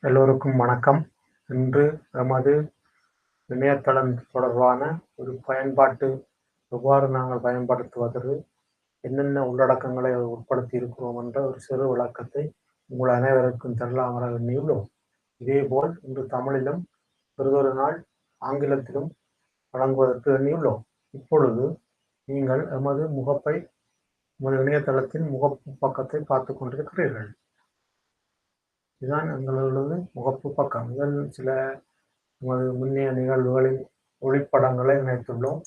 எல்லோருக்கும் வணக்கம். இன்று நமது இணையதளம் தொடர்பான ஒரு பயன்பாட்டு எவ்வாறு நாங்கள் பயன்படுத்துவது என்னென்ன உள்ளடக்கங்களை உட்படுத்தி இருக்கிறோம் என்ற ஒரு சிறு விளக்கத்தை உங்கள் அனைவருக்கும் தரலாம் எண்ணியுள்ளோம். இதேபோல் இன்று தமிழிலும் பிறதொரு நாள் ஆங்கிலத்திலும் வழங்குவதற்கு எண்ணியுள்ளோம். இப்பொழுது நீங்கள் எமது முகப்பை உமது இணையதளத்தின் முகப்பு பக்கத்தை பார்த்து கொண்டிருக்கிறீர்கள். இதுதான் எங்களது முகப்பு பக்கம். முதல் சில நமது முன்னைய நிகழ்வுகளின் ஒளிப்படங்களை இணைத்துள்ளோம்.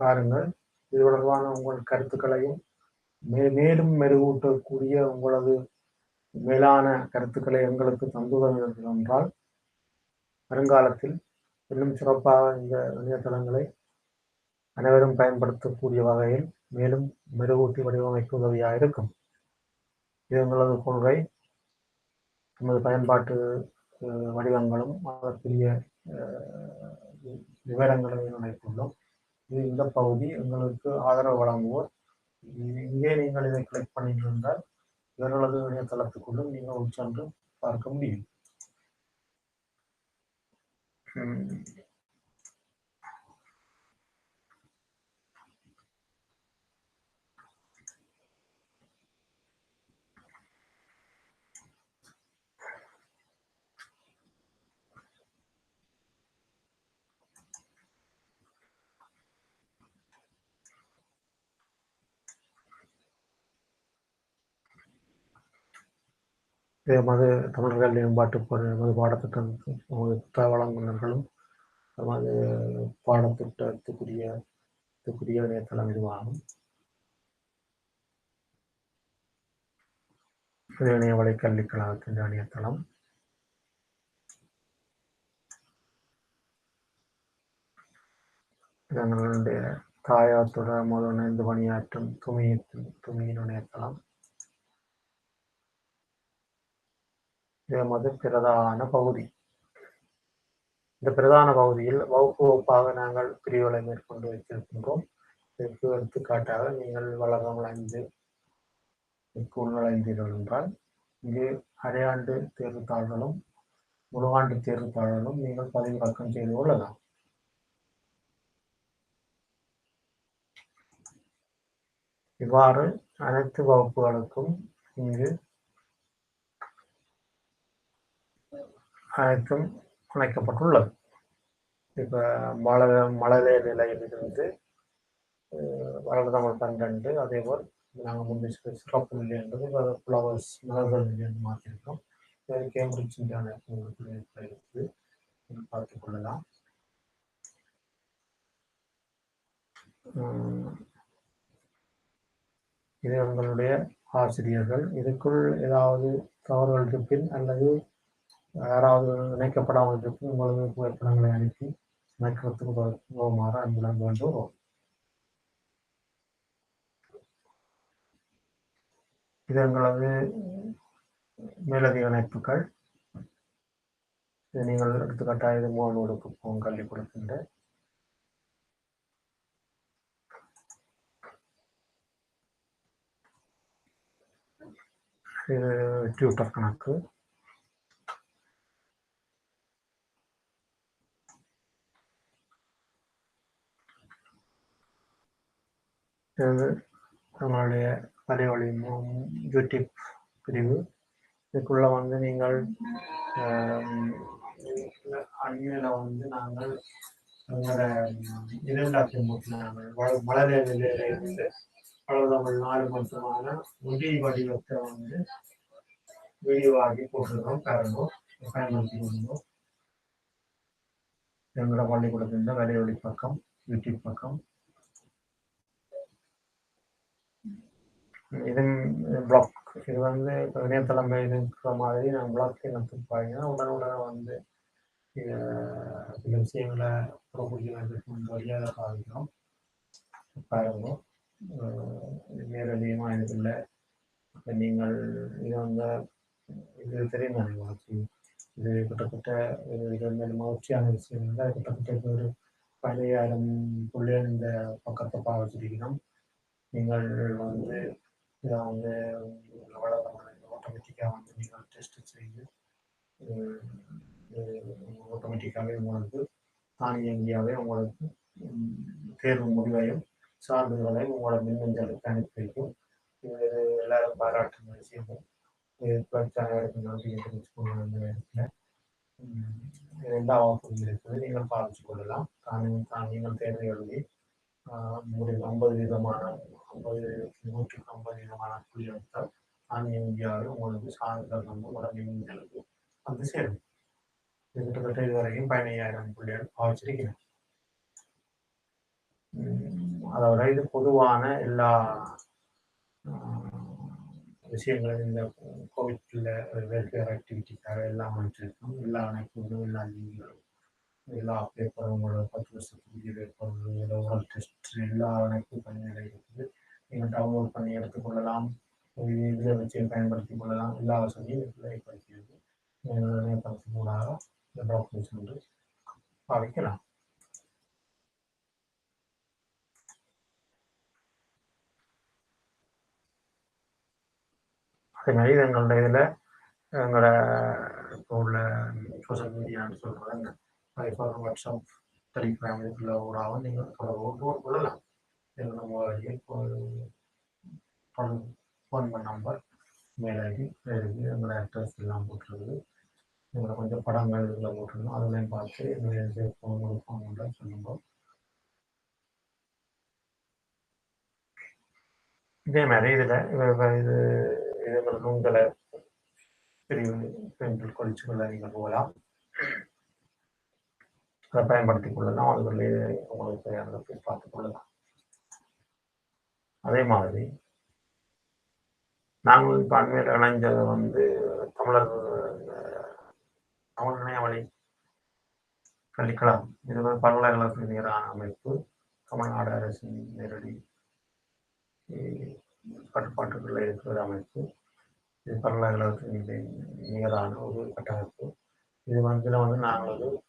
பாருங்கள் இது தொடர்பான உங்கள் கருத்துக்களையும் மே மேலும் மெருகூட்டக்கூடிய உங்களது மேலான கருத்துக்களை எங்களுக்கு தந்துள்ளது என்றால் வருங்காலத்தில் இன்னும் சிறப்பாக இந்த இணையதளங்களை அனைவரும் பயன்படுத்தக்கூடிய வகையில் மேலும் மெருகூட்டி வடிவமைக்க உதவியாக இருக்கும் இது எங்களது கொள்கை. நமது பயன்பாட்டு வடிவங்களும் அதற்குரிய விவரங்களை நினைத்துள்ளோம் இது இந்த பகுதி. எங்களுக்கு ஆதரவு வழங்குவோர் இங்கே நீங்கள் இதை கிளிக் பண்ணியிருந்தால் இவர்களது இணையதளத்துக்குள்ளும் நீங்கள் உட்சென்று பார்க்க முடியும். மது தமிழர்கள் மேம்பாட்டு எமது பாடத்திட்டம் புத்தக வழங்குநர்களும் நமது பாடத்திட்டத்துக்குரிய இதுக்குரிய இணையதளம் இதுவாகும். இது இணைய வழி கல்விக் கழகத்தின் இணையதளம். தங்களுடைய தாயாத்துடன் முதல் இணைந்து பணியாற்றும் துமி துமியின் இணையதளம். நமது பிரதான பகுதி. இந்த பிரதான பகுதியில் வகுப்பு வகுப்பாக நாங்கள் பிரிவுகளை மேற்கொண்டு வைத்திருக்கின்றோம். இதற்கு எடுத்துக்காட்டாக நீங்கள் வளரம் ஐந்து உள்நுழைந்தீர்கள் என்றால் இங்கு அரையாண்டு தேர்வுத்தாள்களும் முழுவாண்டு தேர்வுத்தாள்களும் நீங்கள் பதிவிறக்கம் செய்து கொள்ளலாம். இவ்வாறு அனைத்து வகுப்புகளுக்கும் இங்கு அனைத்தும் இணைக்கப்பட்டுள்ளது. இப்போ மழை மழலை நிலையிலிருந்து வளர்ந்த தமிழ் பன்னெண்டு அதே போல் நாங்கள் முன்பு சிறப்பு நிலை என்றது ஃப்ளவர்ஸ் மலர்கள் நிலை என்று மாற்றிருக்கோம் கேம்பிரிட்ஜ் இருக்குது பார்த்துக் கொள்ளலாம். இது உங்களுடைய ஆசிரியர்கள். இதுக்குள் ஏதாவது தவறுகள் பின் அல்லது யாராவது இணைக்கப்படாமல் இருக்கும் உங்களது புகைப்படங்களை அனுப்பி இணைக்கிறதுக்கு உதவுமாறு அன்புடன் வேண்டுகிறோம். இது எங்களது மேலதிக இணைப்புகள். நீங்கள் எடுத்துக்காட்டாக இது மூலநூலுக்கு போகும் கல்வி கொடுக்கின்ற இது டியூட்டர் கணக்கு. இது நம்மளுடைய வலைவழி யூடியூப் பிரிவு. இதுக்குள்ளே வந்து நீங்கள் அண்மையில் வந்து நாங்கள் எங்களோட இரண்டாயிரத்தி மூன்று நாங்கள் மலர நிலையிலிருந்து இருந்து பலதமிழ் நாடு மட்டுமான முடி வடிவத்தை வந்து வீடியோ போட்டிருக்கோம் காரணம் பயன்படுத்தி கொண்டோம் எங்களோட பள்ளிக்கூடத்தின் வலைவழி பக்கம் யூடியூப் பக்கம். இது பிளாக் இது வந்து இப்போ இணையதளம் இருக்கிற மாதிரி நான் பிளாக் எனக்கு பாருங்கன்னா உடனுடனே வந்து சில விஷயங்களை புறக்கூடிய வழியாக பாதிக்கிறோம் பாருங்க. நேரடியமாக எனக்கு இல்லை. இப்போ நீங்கள் இது வந்து இது தெரியும் தானே உங்களுக்கு இது கிட்டத்தட்ட இது வந்து மகிழ்ச்சியான விஷயம் வந்து கிட்டத்தட்ட ஒரு பழைய புள்ளிகள் இந்த பக்கத்தை பாவிச்சிருக்கணும் நீங்கள் வந்து இதை வந்து ஆட்டோமேட்டிக்காக வந்து நீங்கள் டெஸ்ட் செய்து ஆட்டோமேட்டிக்காகவே உங்களுக்கு தானியங்கியாகவே உங்களுக்கு தேர்வு முடிவையும் சான்றிதழையும் உங்களோட மின்னஞ்சலுக்கு அனுப்பி வைக்கும் இது எல்லாரும் பாராட்டும் விஷயமும் இது பிரச்சனை தெரிவிச்சுக்கணும் அந்த நேரத்தில் எல்லா வகுப்பு இருக்குது நீங்கள் பாதிச்சு கொள்ளலாம் தானியங்கள் தானியங்கள் தேர்வு எழுதி முடிவு ஐம்பது விதமான நூற்றுக்கு ஐம்பது விதமான புள்ளி எடுத்தால் தானியங்கியாகவே உங்களுக்கு சான்றிதழ் வந்து உங்களோட வந்து சேரும். கிட்டத்தட்ட இதுவரைக்கும் பதினையாயிரம் புள்ளிகள் பாவிச்சிருக்கிறேன். அதோட இது பொதுவான எல்லா விஷயங்களும் இந்த கோவிட்ல வெல்ஃபேர் ஆக்டிவிட்டிக்காக எல்லாம் அமைச்சிருக்கோம் எல்லா அமைப்புகளும் எல்லா லீவுகளும் எல்லா பேப்பரும் உங்களோட பத்து வருஷத்துக்கு பேப்பர் இல்லை ஓரல் டெஸ்ட் எல்லா அனைத்து பணிகளை இருக்குது நீங்கள் டவுன்லோட் பண்ணி எடுத்துக்கொள்ளலாம். இதில் வச்சு பயன்படுத்தி கொள்ளலாம். எல்லா வசதியும் இதில் ஏற்படுத்தியிருக்கு. இணையதளத்தின் மூலமாக இந்த டாக்குமெண்ட்ஸ் வந்து பாவிக்கலாம் அதே மாதிரி எங்களோட இதில் எங்களோட இப்போ உள்ள சோசியல் மீடியான்னு சொல்கிறாங்க ஃபைபர் வாட்ஸ்அப் டெலிகிராம் இதுக்குள்ள ஊடாக நீங்கள் தொடர்பு கொள்ளலாம் இதில் நம்ம ஃபோன் நம்பர் மெயில் ஐடி இருக்குது எங்களோட அட்ரஸ் எல்லாம் போட்டுருக்குது எங்களை கொஞ்சம் படங்கள் இதில் போட்டிருந்தோம் அதுலேயும் பார்த்து எங்களுக்கு ஃபோன் ஃபோன் பண்ணுறேன் சொல்லுங்கள் இதே மாதிரி இதில் இது இது உங்களை பிரிவு பெண்கள் கொலிச்சுக்குள்ள நீங்கள் போகலாம் அதை பயன்படுத்திக் கொள்ளலாம். அதுக்குள்ளே உங்களுக்கு தேவையானதை போய் பார்த்துக் கொள்ளலாம். அதே மாதிரி நாங்கள் இப்போ அண்மையில் இணைஞ்சது வந்து தமிழர் தமிழ் இணையவழி கல்விக்கலாம் இது வந்து பல்கலைக்கழகத்துக்கு நிகரான அமைப்பு. தமிழ்நாடு அரசின் நேரடி கட்டுப்பாட்டுக்குள்ள இருக்கிற அமைப்பு. இது பல்கலைக்கழகத்தின் நிகரான ஒரு கட்டமைப்பு. இது வந்து வந்து நாங்கள்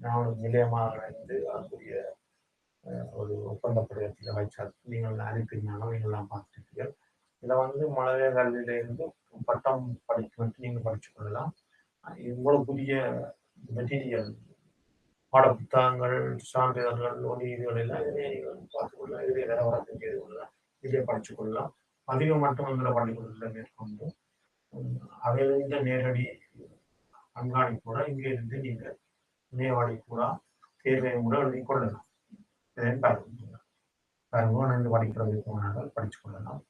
நானும் நிலையமாக இணைந்து அதற்குரிய ஒரு ஒப்பந்த படிவத்தில் வைச்சால் நீங்கள் அனுப்பினாலும் நீங்கள்லாம் பார்த்துருக்கீர்கள் இதில் வந்து மழலை கல்வியிலிருந்து பட்டம் படிக்க நீங்கள் படித்து கொள்ளலாம். உங்களுக்குரிய மெட்டீரியல் பாட புத்தகங்கள் சான்றிதழ்கள் ஒளி இதுகள் எல்லாம் இதிலே நீங்கள் பார்த்துக்கொள்ளலாம் இதிலே வேற வரத்து செய்து கொள்ளலாம். இதிலே படித்து கொள்ளலாம். பதிவு மட்டும் இந்த பள்ளிக்கூடத்தில் மேற்கொண்டு அவையிலிருந்த நேரடி கண்காணிப்போட இங்கே இருந்து நீங்கள் மேவாடி கூட தேர்வை கூட எழுதி கொள்ளலாம் இதையும் பாருங்க பாருங்க இணைந்து படிக்கிறது போனார்கள் கொள்ளலாம்.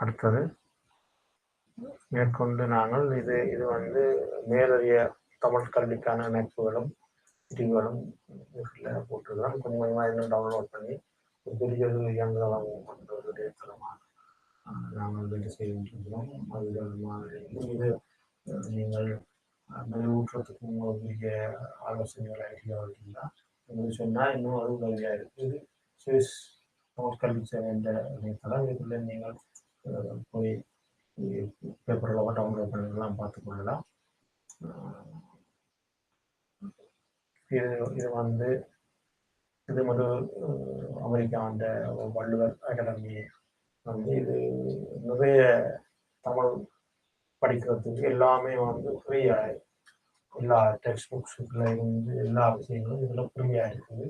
அடுத்தது மேற்கொண்டு நாங்கள் இது இது வந்து மேலறிய தமிழ் கல்விக்கான இணைப்புகளும் பிரிவுகளும் போட்டிருக்கிறோம். கொஞ்சம் கொஞ்சமாக இன்னும் டவுன்லோட் பண்ணி ஒரு பெரிய ஒரு இயந்திரம் கொண்ட நாங்கள் வேலை செய்கின்றோம் அது மாதிரி இது நீங்கள் நிறைவுற்றத்துக்கு உங்களுடைய ஆலோசனைகள் ஐடியாவில் இருந்தால் உங்களுக்கு சொன்னால் இன்னும் அது உதவியாக இருக்குது சுவிஸ் தமிழ் கல்வி சேவை என்ற இணையதளம். இதுக்குள்ளே நீங்கள் போய் பேப்பரில் டவுன்லோட் பண்ணிலாம் பார்த்துக்கொள்ளலாம் இது இது வந்து இது வந்து அமெரிக்காண்ட வள்ளுவர் அகாடமி வந்து இது நிறைய தமிழ் படிக்கிறதுக்கு எல்லாமே வந்து ஃப்ரீயாக எல்லா டெக்ஸ்ட் புக்ஸுக்குள்ள இருந்து எல்லா விஷயங்களும் இதில் ஃப்ரீயாக இருக்குது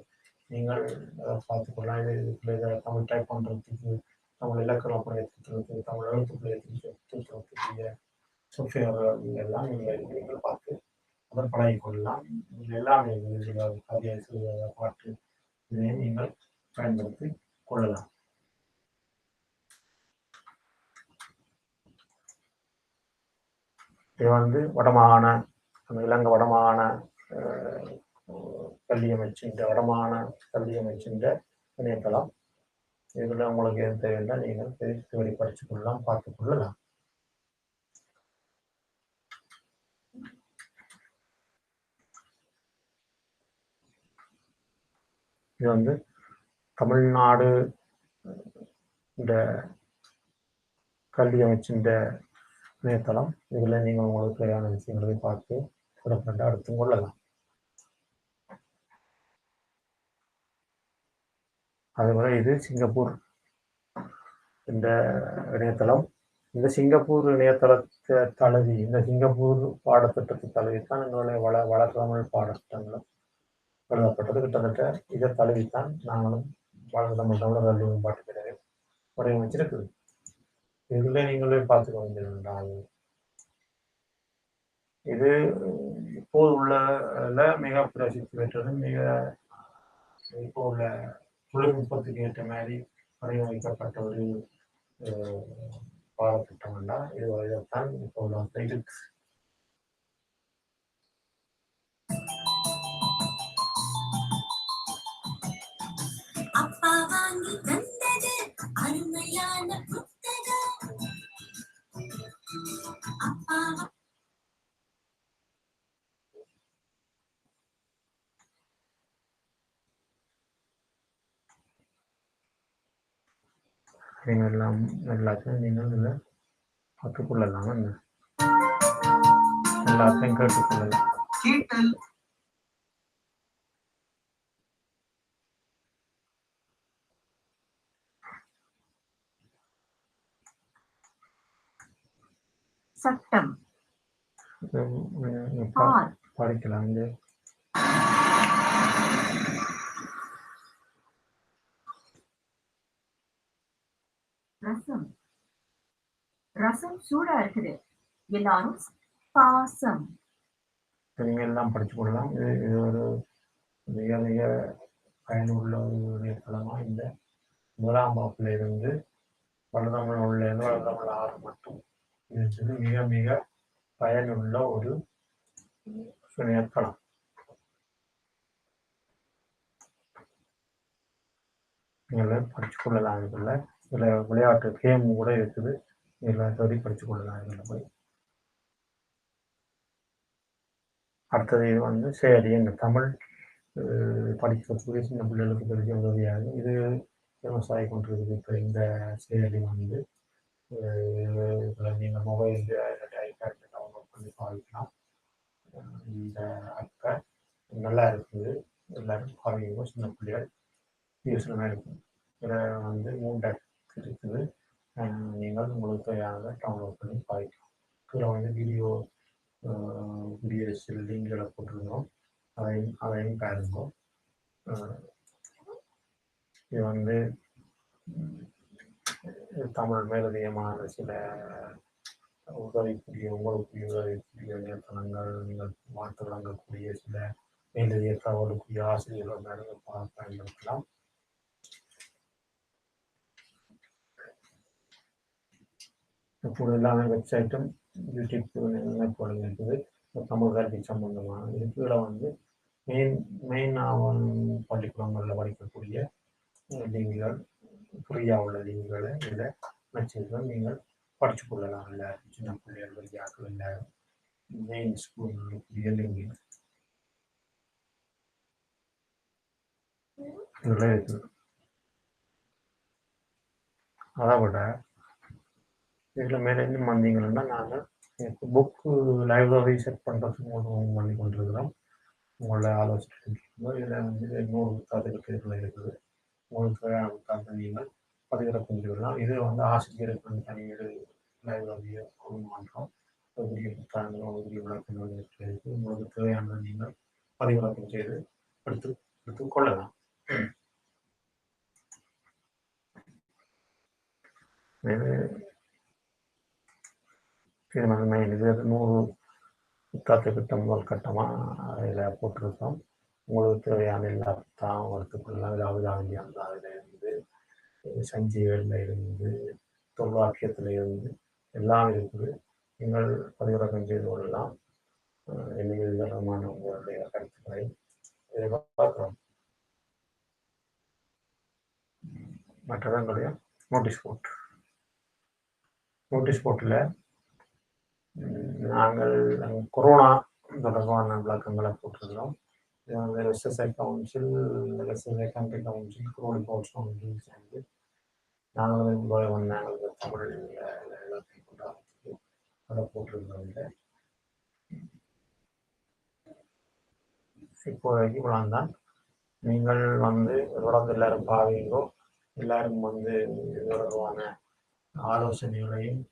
நீங்கள் அதை பார்த்துக்கலாம் இது இதுக்குள்ள இதை தமிழ் டைப் பண்ணுறதுக்கு தமிழ் இலக்கணம் ஏற்றுறதுக்கு தமிழ் எழுத்துக்களை ஏற்றுறதுக்குரிய சாஃப்ட்வேர்கள் எல்லாம் நீங்கள் நீங்கள் பார்த்து அதை பழகிக்கொள்ளலாம் இதில் எல்லாமே நீங்கள் சிறுகதை பாட்டு இதையும் நீங்கள் பயன்படுத்தி கொள்ளலாம் இது வந்து வடமாகாண இலங்கை வடமாகாண கல்வி அமைச்சின்ற வடமாகாண கல்வி அமைச்சின்ற இணையதளம். இதில் உங்களுக்கு எது தேவையில்லை நீங்கள் தேடி படித்து கொள்ளலாம் பார்த்து கொள்ளலாம் இது வந்து தமிழ்நாடு இந்த கல்வி அமைச்சின்ற இணையதளம். இதில் நீங்கள் உங்களுக்கு தேவையான விஷயங்களை பார்த்து சிறப்பாக எடுத்துக் கொள்ளலாம். அதுபோல இது சிங்கப்பூர் இந்த இணையதளம். இந்த சிங்கப்பூர் இணையதளத்தை தழுவி இந்த சிங்கப்பூர் பாடத்திட்டத்தை தழுவி தான் எங்களுடைய வள வளர்த்தமிழ் பாடத்திட்டங்களும் எழுதப்பட்டது கிட்டத்தட்ட இதை தழுவித்தான் நாங்களும் வளர்த்தமிழ் தமிழர் கல்வி மேம்பாட்டு பிரிவை வடிவமைச்சிருக்குது இதில் நீங்களே பார்த்துக்க வேண்டியதுன்றால் இது இப்போது உள்ள மிக பிரசித்தி பெற்றது மிக இப்போ உள்ள தொழில்நுட்பத்துக்கு ஏற்ற மாதிரி வடிவமைக்கப்பட்ட ஒரு பாடத்திட்டம் இது இதைத்தான் இப்போ உள்ள நீங்கள் எல்லாம் எல்லாத்தையும் நீங்கள் இதில் கற்றுக்கொள்ளலாம் என்ன? எல்லாத்தையும் கேட்டுக்கொள்ளலாம். கேட்டல். சட்டம். படிக்கலாம் இது ரசம் சூடா இருக்குது. எல்லாரும் பாசம். இதை எல்லாம் படிச்சு கொள்ளலாம். இது இது ஒரு மிக மிக பயனுள்ள ஒரு இணையதளமாக இந்த முதலாம் வகுப்புல இருந்து வளர்தமிழ் உள்ள இருந்து வளர்தமிழ் ஆறு மட்டும் இருக்குது மிக மிக பயனுள்ள ஒரு இணையதளம். நீங்கள் படிச்சு கொள்ளலாம். இதில் சில விளையாட்டு கேம் கூட இருக்குது. எல்லாத்தோடையும் படித்து கொள்ளலாம் இதில் போய் அடுத்தது இது வந்து சரி எங்கள் தமிழ் அஹ், படிக்கிறதுக்கு சின்ன பிள்ளைகளுக்கு தெரிஞ்ச உதவியாக இது ஃபேமஸ் ஆகி கொண்டிருக்குது இப்போ இந்த செயலி வந்து இதில் நீங்கள் மொபைல் ஐபேட் டவுன்லோட் பண்ணி பாவிக்கலாம். இந்த ஆப்பை நல்லா இருக்குது. எல்லோரும் பாவிங்க சின்ன பிள்ளைகள். யூஸ்ஃபுல்லாக இருக்கும். இதில் வந்து மூன்று இருக்குது. நீங்கள் உங்களுக்கு தேவையானதை டவுன்லோட் பண்ணி பாவிக்கலாம் இதில் வந்து வீடியோ வீடியோஸில் லிங்கில் போட்டிருந்தோம். அதையும் அதையும் பாருங்க இது வந்து தமிழ் மேலதிகமான சில உதவிக்குரிய உங்களுக்கு உதவிக்குரிய இணையதளங்கள் நீங்கள் பார்த்து வழங்கக்கூடிய சில மேலதிக தகவலுக்குரிய ஆசிரியர்கள் மேலே பயன்படுத்தலாம். இப்போது எல்லாமே வெப்சைட்டும் யூடியூப் இணைப்புகளும் இருக்குது இப்ப தமிழ் கல்வி சம்பந்தமான இதுக்குள்ள வந்து மெயின் மெயின் பள்ளிக்கூடங்களில் படிக்கக்கூடிய லிங்குகள் ஃப்ரீயாக உள்ள லிங்குகளை இதில் வச்சிருக்கோம் நீங்கள் படித்து கொள்ளலாம். இல்லை சின்ன பிள்ளைகள் வழியாக்கள் இல்லை மெயின் ஸ்கூலுக்குரிய லிங்கு. இதில் இருக்குது அதை விட இதில் மேலே இன்னும் வந்தீங்கன்னா நாங்கள் இப்போ புக்கு லைப்ரரி செட் பண்ணுறதுக்கு மூலம் பண்ணி கொண்டிருக்கிறோம். உங்களோட ஆலோசனை இதில் வந்து நூறு புத்தகத்துக்கு இதில் இருக்குது. உங்களுக்கு தேவையான நீங்கள் பதிவிறக்கம் செய்யலாம். இது வந்து ஆசிரியருக்கு வந்து தனியீடு லைப்ரரியை பண்ணுறோம் பெரிய புத்தகங்கள் பெரிய விளக்கங்கள் இருக்குது உங்களுக்கு தேவையானதை நீங்கள் பதிவிறக்கம் செய்து எடுத்து எடுத்துக் கொள்ளலாம் இது இது வந்து மெயின் இது நூறு புத்தாத்து திட்டம் முதல் கட்டமாக அதில் போட்டிருக்கோம். உங்களுக்கு தேவையான எல்லா புத்தகம் எடுத்துக்கொள்ளலாம் வேண்டிய அந்த அதில் இருந்து சஞ்சிகளில் இருந்து தொல்வாக்கியத்தில் இருந்து எல்லாம் இருக்குது. நீங்கள் பதிவிறக்கம் செய்து கொள்ளலாம். இனிமேல் விவரமான விதமான உங்களுடைய கருத்துக்களை எதிர்பார்க்கிறோம் மற்றதான் நோட்டீஸ் போர்ட் நோட்டீஸ் போர்ட்டில் நாங்கள் கொரோனா தொடர்பான விளக்கங்களை போட்டிருக்கிறோம். இது வந்து SSI council SSI country council Rudy பவுன்ஸ் கவுன்சில் சேர்ந்து நாங்கள் இங்கே நாங்கள் தமிழ் எல்லாத்தையும் கொண்டாடுறதுக்கு அதை போட்டிருந்தோம் இப்போதைக்கு இப்போதைக்கு இவ்வளவுதான் நீங்கள் வந்து தொடர்ந்து எல்லாரும் பாவீங்கோ எல்லாரும் வந்து இது தொடர்பான ஆலோசனைகளையும்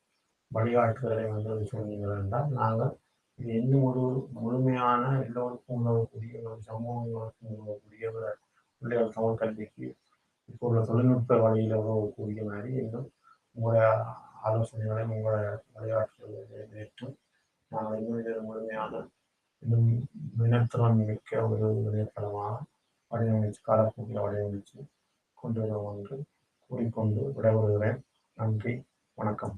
வழிகாட்டுதலை வந்து சொன்னீர்கள் என்றால் நாங்கள் இது இன்னும் ஒரு முழுமையான எல்லோருக்கும் உதவக்கூடிய ஒரு சமூகங்களுக்கும் உதவக்கூடிய ஒரு பிள்ளைகள் தமிழ் கல்விக்கு இப்போ உள்ள தொழில்நுட்ப வழியில் உதவக்கூடிய மாதிரி இன்னும் உங்களுடைய ஆலோசனைகளை உங்களுடைய வழிகாட்டுதலை ஏற்று நாங்கள் இன்னும் இது ஒரு முழுமையான இன்னும் இனத்திறன் மிக்க ஒரு இணையதளமாக வடிவமைச்சு காலப்போக்கில் வடிவமைச்சு கொண்டு வருவோம் என்று கூறிக்கொண்டு விடைபெறுகிறேன். நன்றி வணக்கம்.